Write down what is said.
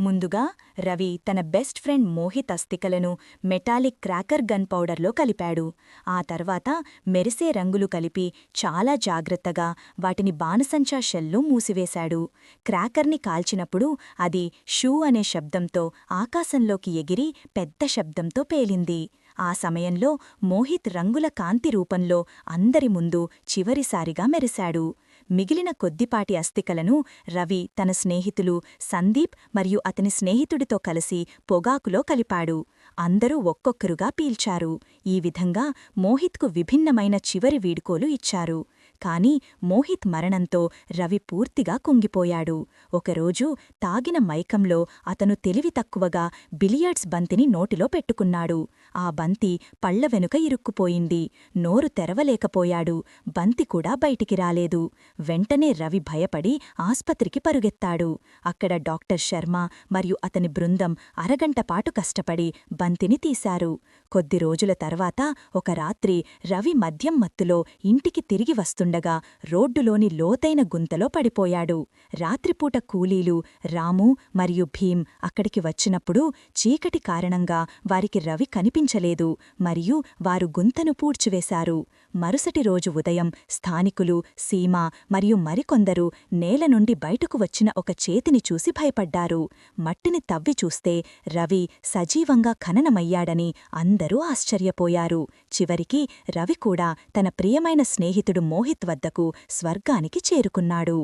ముందుగా రవి తన best friend Mohit అస్థికలను మెటాలిక్ క్రాకర్ గన్ పౌడర్లో కలిపాడు. ఆ తర్వాత మెరిసే రంగులు కలిపి చాలా జాగ్రత్తగా వాటిని బాణసంచా షెల్లో మూసివేశాడు. క్రాకర్ని కాల్చినప్పుడు అది షూ అనే శబ్దంతో ఆకాశంలోకి ఎగిరి పెద్ద శబ్దంతో పేలింది. ఆ సమయంలో మోహిత్ రంగుల కాంతి రూపంలో అందరి ముందు చివరిసారిగా మెరిశాడు. మిగిలిన కొద్దిపాటి అస్థికలను రవి తన స్నేహితులు సందీప్ మరియు అతని స్నేహితుడితో కలిసి పొగాకులో కలిపాడు. అందరూ ఒక్కొక్కరుగా పీల్చారు. ఈ విధంగా మోహిత్కు విభిన్నమైన చివరి వీడ్కోలు ఇచ్చారు. కాని మోహిత్ మరణంతో రవి పూర్తిగా కుంగిపోయాడు. ఒకరోజు తాగిన మైకంలో అతను తెలివి తక్కువగా బిలియర్డ్స్ బంతిని నోటిలో పెట్టుకున్నాడు. ఆ బంతి పళ్ళ వెనుక ఇరుక్కుపోయింది. నోరు తెరవలేకపోయాడు. బంతి కూడా బయటికి రాలేదు. వెంటనే రవి భయపడి ఆస్పత్రికి పరుగెత్తాడు. అక్కడ డాక్టర్ శర్మ మరియు అతని బృందం అరగంటపాటు కష్టపడి బంతిని తీశారు. కొద్ది రోజుల తర్వాత ఒక రాత్రి రవి మద్యం మత్తులో ఇంటికి తిరిగి వస్తుండగా రోడ్డులోని లోతైన గుంతలో పడిపోయాడు. రాత్రిపూట కూలీలు రాము మరియు భీం అక్కడికి వచ్చినప్పుడు చీకటి కారణంగా వారికి రవి కనిపి కనిపించలేదు. మరియు వారు గుంతను పూడ్చివేశారు. మరుసటి రోజు ఉదయం స్థానికులు సీమ మరియు మరికొందరు నేల నుండి బయటకు వచ్చిన ఒక చేతిని చూసి భయపడ్డారు. మట్టిని తవ్వి చూస్తే రవి సజీవంగా ఖననమయ్యాడని అందరూ ఆశ్చర్యపోయారు. చివరికి రవి కూడా తన ప్రియమైన స్నేహితుడు మోహిత్ వద్దకు స్వర్గానికి చేరుకున్నాడు.